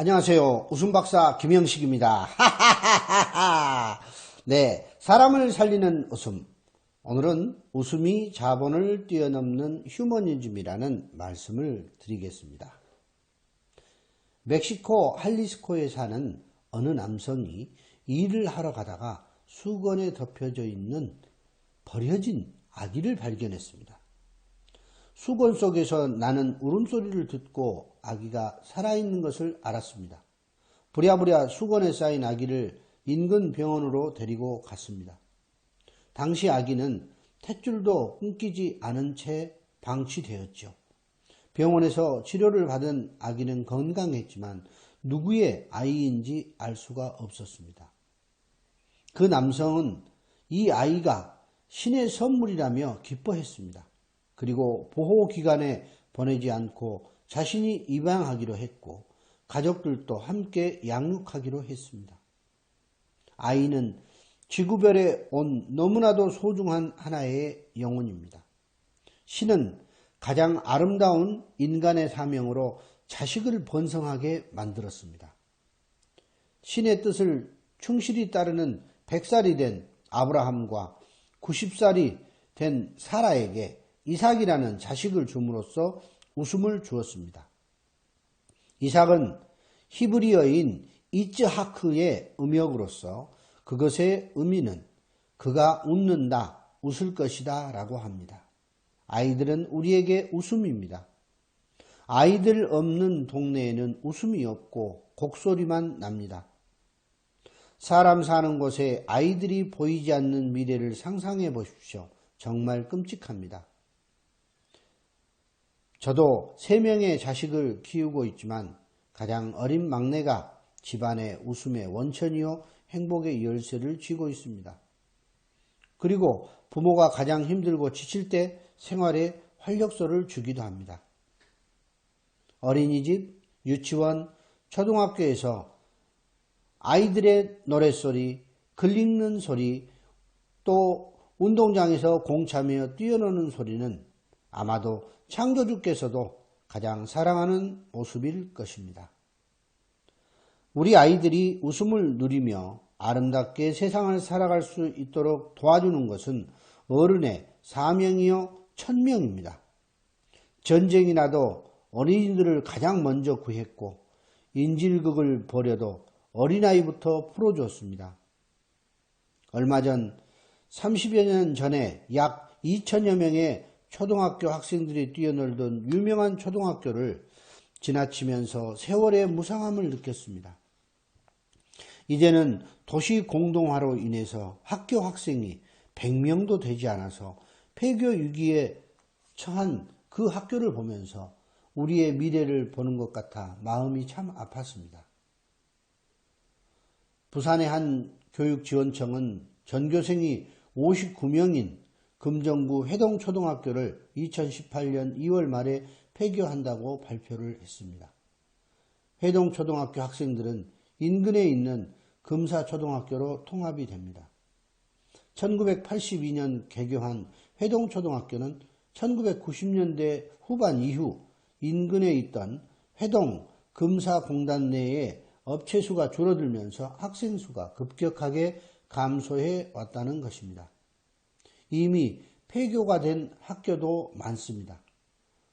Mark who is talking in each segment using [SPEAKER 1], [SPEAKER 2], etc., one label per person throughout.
[SPEAKER 1] 안녕하세요. 웃음박사 김영식입니다. 네, 사람을 살리는 웃음. 오늘은 웃음이 자본을 뛰어넘는 휴머니즘이라는 말씀을 드리겠습니다. 멕시코 할리스코에 사는 어느 남성이 일을 하러 가다가 수건에 덮여져 있는 버려진 아기를 발견했습니다. 수건 속에서 나는 울음소리를 듣고 아기가 살아있는 것을 알았습니다. 부랴부랴 수건에 쌓인 아기를 인근 병원으로 데리고 갔습니다. 당시 아기는 탯줄도 끊기지 않은 채 방치되었죠. 병원에서 치료를 받은 아기는 건강했지만 누구의 아이인지 알 수가 없었습니다. 그 남성은 이 아이가 신의 선물이라며 기뻐했습니다. 그리고 보호기관에 보내지 않고 자신이 입양하기로 했고 가족들도 함께 양육하기로 했습니다. 아이는 지구별에 온 너무나도 소중한 하나의 영혼입니다. 신은 가장 아름다운 인간의 사명으로 자식을 번성하게 만들었습니다. 신의 뜻을 충실히 따르는 100살이 된 아브라함과 90살이 된 사라에게 이삭이라는 자식을 줌으로써 웃음을 주었습니다. 이삭은 히브리어인 이츠하크의 음역으로서 그것의 의미는 그가 웃는다, 웃을 것이다 라고 합니다. 아이들은 우리에게 웃음입니다. 아이들 없는 동네에는 웃음이 없고 곡소리만 납니다. 사람 사는 곳에 아이들이 보이지 않는 미래를 상상해 보십시오. 정말 끔찍합니다. 저도 세 명의 자식을 키우고 있지만 가장 어린 막내가 집안의 웃음의 원천이요 행복의 열쇠를 쥐고 있습니다. 그리고 부모가 가장 힘들고 지칠 때 생활에 활력소를 주기도 합니다. 어린이집, 유치원, 초등학교에서 아이들의 노랫소리, 글 읽는 소리, 또 운동장에서 공 차며 뛰어노는 소리는 아마도 창조주께서도 가장 사랑하는 모습일 것입니다. 우리 아이들이 웃음을 누리며 아름답게 세상을 살아갈 수 있도록 도와주는 것은 어른의 사명이요 천명입니다. 전쟁이 나도 어린이들을 가장 먼저 구했고 인질극을 벌여도 어린아이부터 풀어주었습니다. 얼마 전 30여 년 전에 약 2천여 명의 초등학교 학생들이 뛰어놀던 유명한 초등학교를 지나치면서 세월의 무상함을 느꼈습니다. 이제는 도시 공동화로 인해서 학교 학생이 100명도 되지 않아서 폐교 위기에 처한 그 학교를 보면서 우리의 미래를 보는 것 같아 마음이 참 아팠습니다. 부산의 한 교육지원청은 전교생이 59명인 금정구 회동초등학교를 2018년 2월 말에 폐교한다고 발표를 했습니다. 회동초등학교 학생들은 인근에 있는 금사초등학교로 통합이 됩니다. 1982년 개교한 회동초등학교는 1990년대 후반 이후 인근에 있던 회동 금사공단 내에 업체 수가 줄어들면서 학생 수가 급격하게 감소해 왔다는 것입니다. 이미 폐교가 된 학교도 많습니다.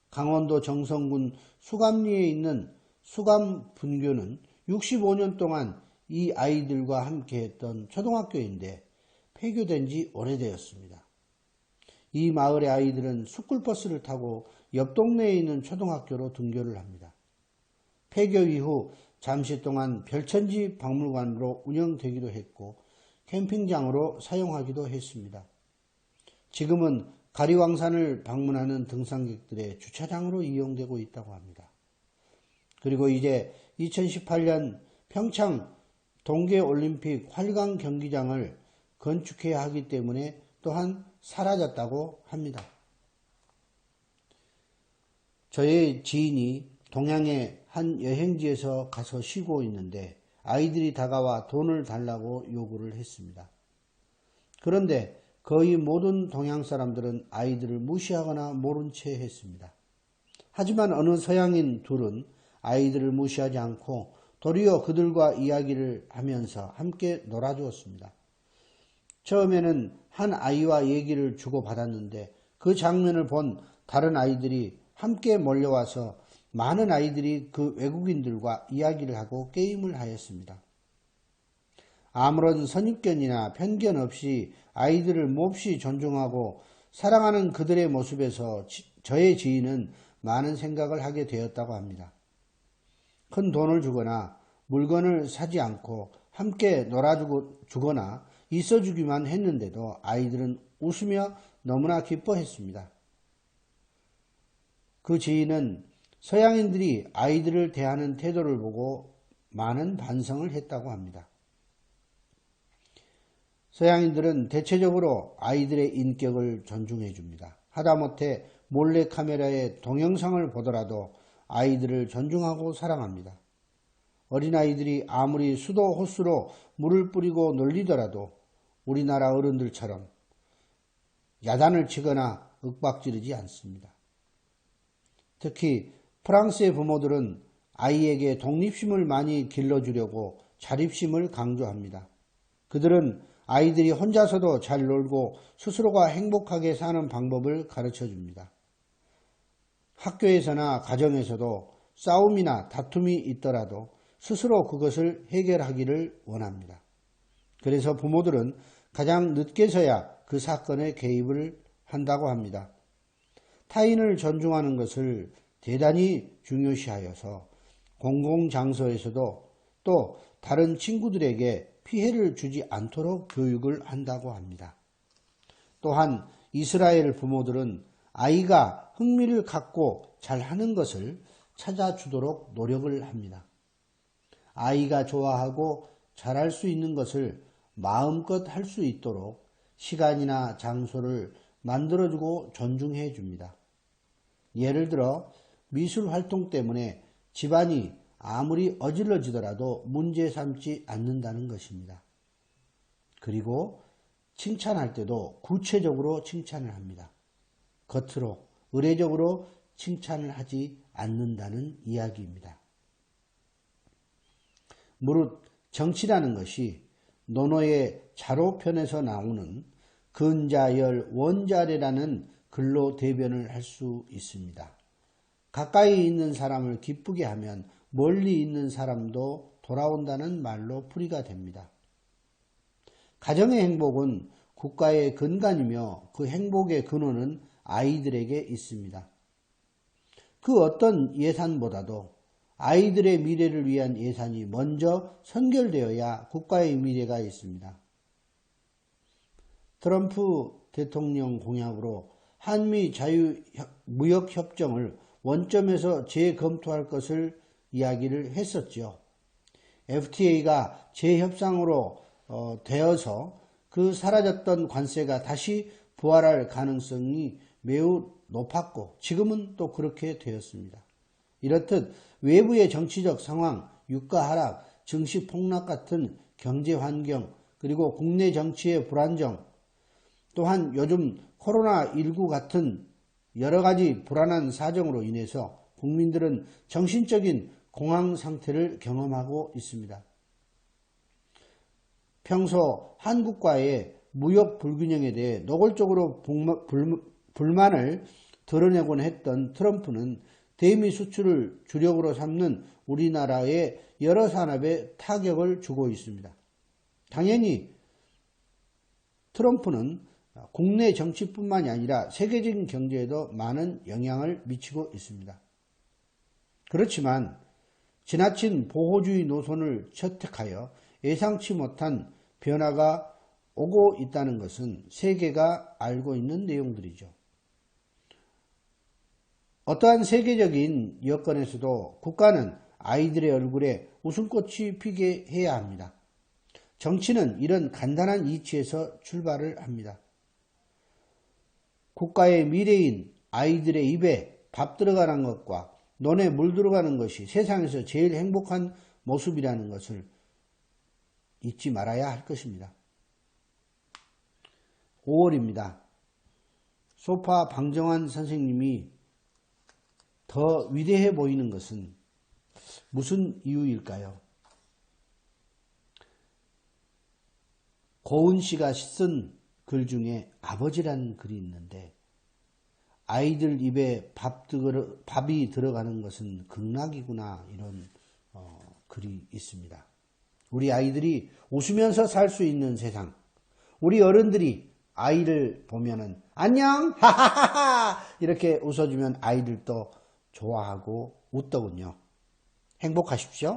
[SPEAKER 1] 강원도 정성군 수감리에 있는 수감 분교는 65년 동안 이 아이들과 함께 했던 초등학교인데 폐교된 지 오래되었습니다. 이 마을의 아이들은 스쿨버스를 타고 옆 동네에 있는 초등학교로 등교를 합니다. 폐교 이후 잠시 동안 별천지 박물관으로 운영되기도 했고 캠핑장으로 사용하기도 했습니다. 지금은 가리왕산을 방문하는 등산객들의 주차장으로 이용되고 있다고 합니다. 그리고 이제 2018년 평창 동계올림픽 활강 경기장을 건축해야 하기 때문에 또한 사라졌다고 합니다. 저의 지인이 동양의 한 여행지에서 가서 쉬고 있는데 아이들이 다가와 돈을 달라고 요구를 했습니다. 그런데 거의 모든 동양 사람들은 아이들을 무시하거나 모른 채 했습니다. 하지만 어느 서양인 둘은 아이들을 무시하지 않고 도리어 그들과 이야기를 하면서 함께 놀아주었습니다. 처음에는 한 아이와 얘기를 주고받았는데 그 장면을 본 다른 아이들이 함께 몰려와서 많은 아이들이 그 외국인들과 이야기를 하고 게임을 하였습니다. 아무런 선입견이나 편견 없이 아이들을 몹시 존중하고 사랑하는 그들의 모습에서 저의 지인은 많은 생각을 하게 되었다고 합니다. 큰 돈을 주거나 물건을 사지 않고 함께 놀아주거나 있어주기만 했는데도 아이들은 웃으며 너무나 기뻐했습니다. 그 지인은 서양인들이 아이들을 대하는 태도를 보고 많은 반성을 했다고 합니다. 서양인들은 대체적으로 아이들의 인격을 존중해 줍니다. 하다못해 몰래카메라의 동영상을 보더라도 아이들을 존중하고 사랑합니다. 어린아이들이 아무리 수도 호수로 물을 뿌리고 놀리더라도 우리나라 어른들처럼 야단을 치거나 윽박지르지 않습니다. 특히 프랑스의 부모들은 아이에게 독립심을 많이 길러주려고 자립심을 강조합니다. 그들은 아이들이 혼자서도 잘 놀고 스스로가 행복하게 사는 방법을 가르쳐 줍니다. 학교에서나 가정에서도 싸움이나 다툼이 있더라도 스스로 그것을 해결하기를 원합니다. 그래서 부모들은 가장 늦게서야 그 사건에 개입을 한다고 합니다. 타인을 존중하는 것을 대단히 중요시하여서 공공장소에서도 또 다른 친구들에게 피해를 주지 않도록 교육을 한다고 합니다. 또한 이스라엘 부모들은 아이가 흥미를 갖고 잘 하는 것을 찾아주도록 노력을 합니다. 아이가 좋아하고 잘할 수 있는 것을 마음껏 할 수 있도록 시간이나 장소를 만들어주고 존중해 줍니다. 예를 들어 미술 활동 때문에 집안이 아무리 어질러지더라도 문제 삼지 않는다는 것입니다. 그리고 칭찬할 때도 구체적으로 칭찬을 합니다. 겉으로 의례적으로 칭찬을 하지 않는다는 이야기입니다. 무릇 정치라는 것이 논어의 자로편에서 나오는 근자열 원자래라는 글로 대변을 할 수 있습니다. 가까이 있는 사람을 기쁘게 하면 멀리 있는 사람도 돌아온다는 말로 풀이가 됩니다. 가정의 행복은 국가의 근간이며 그 행복의 근원은 아이들에게 있습니다. 그 어떤 예산보다도 아이들의 미래를 위한 예산이 먼저 선결되어야 국가의 미래가 있습니다. 트럼프 대통령 공약으로 한미 자유무역협정을 원점에서 재검토할 것을 이야기를 했었죠. FTA가 재협상으로 어, 되어서 그 사라졌던 관세가 다시 부활할 가능성이 매우 높았고 지금은 또 그렇게 되었습니다. 이렇듯 외부의 정치적 상황, 유가 하락, 증시 폭락 같은 경제 환경, 그리고 국내 정치의 불안정, 또한 요즘 코로나19 같은 여러 가지 불안한 사정으로 인해서 국민들은 정신적인 공황 상태를 경험하고 있습니다. 평소 한국과의 무역 불균형에 대해 노골적으로 불만을 드러내곤 했던 트럼프는 대미 수출을 주력으로 삼는 우리나라의 여러 산업에 타격을 주고 있습니다. 당연히 트럼프는 국내 정치뿐만이 아니라 세계적인 경제에도 많은 영향을 미치고 있습니다. 그렇지만 지나친 보호주의 노선을 채택하여 예상치 못한 변화가 오고 있다는 것은 세계가 알고 있는 내용들이죠. 어떠한 세계적인 여건에서도 국가는 아이들의 얼굴에 웃음꽃이 피게 해야 합니다. 정치는 이런 간단한 이치에서 출발을 합니다. 국가의 미래인 아이들의 입에 밥 들어가는 것과 논에 물들어가는 것이 세상에서 제일 행복한 모습이라는 것을 잊지 말아야 할 것입니다. 5월입니다. 소파 방정환 선생님이 더 위대해 보이는 것은 무슨 이유일까요? 고은 씨가 쓴 글 중에 아버지라는 글이 있는데 아이들 입에 밥 들어, 밥이 들어가는 것은 극락이구나 이런 어, 글이 있습니다. 우리 아이들이 웃으면서 살 수 있는 세상. 우리 어른들이 아이를 보면은 안녕 하하하하 이렇게 웃어주면 아이들도 좋아하고 웃더군요. 행복하십시오.